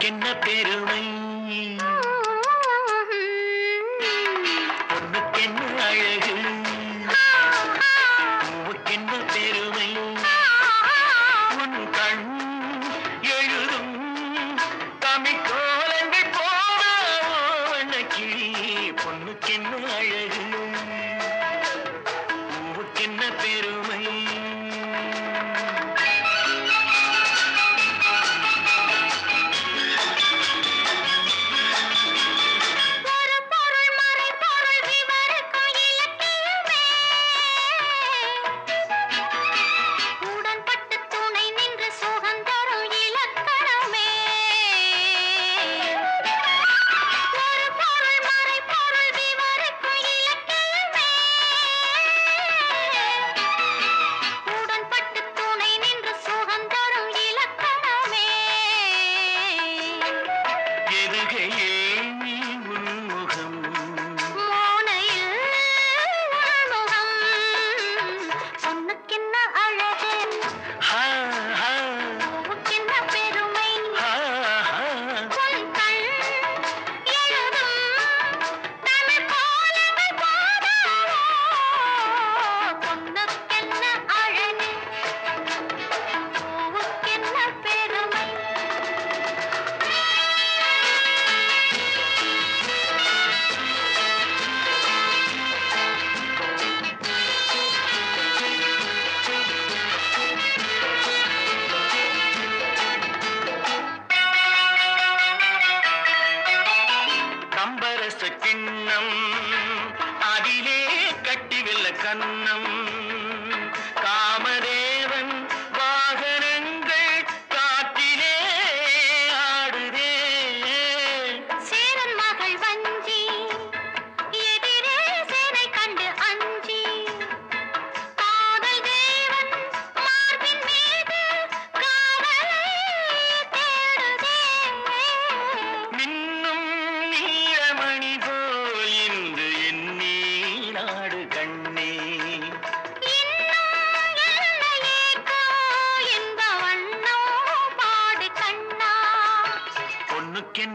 உனக்கென்ன பெருமை కన్నం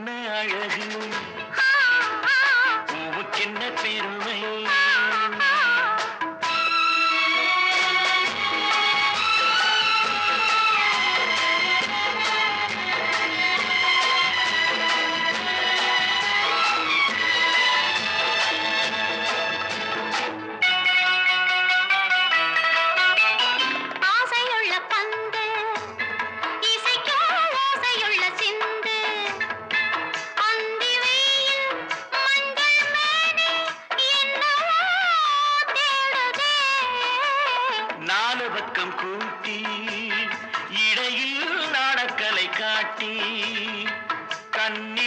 என்ன அழகு பூவுக்கென்ன பெருமை. மேடையில் நாடக்கலை காட்டி கண்ணி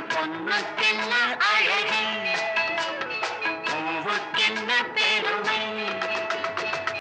பொன்னுக்கென்ன அழகி.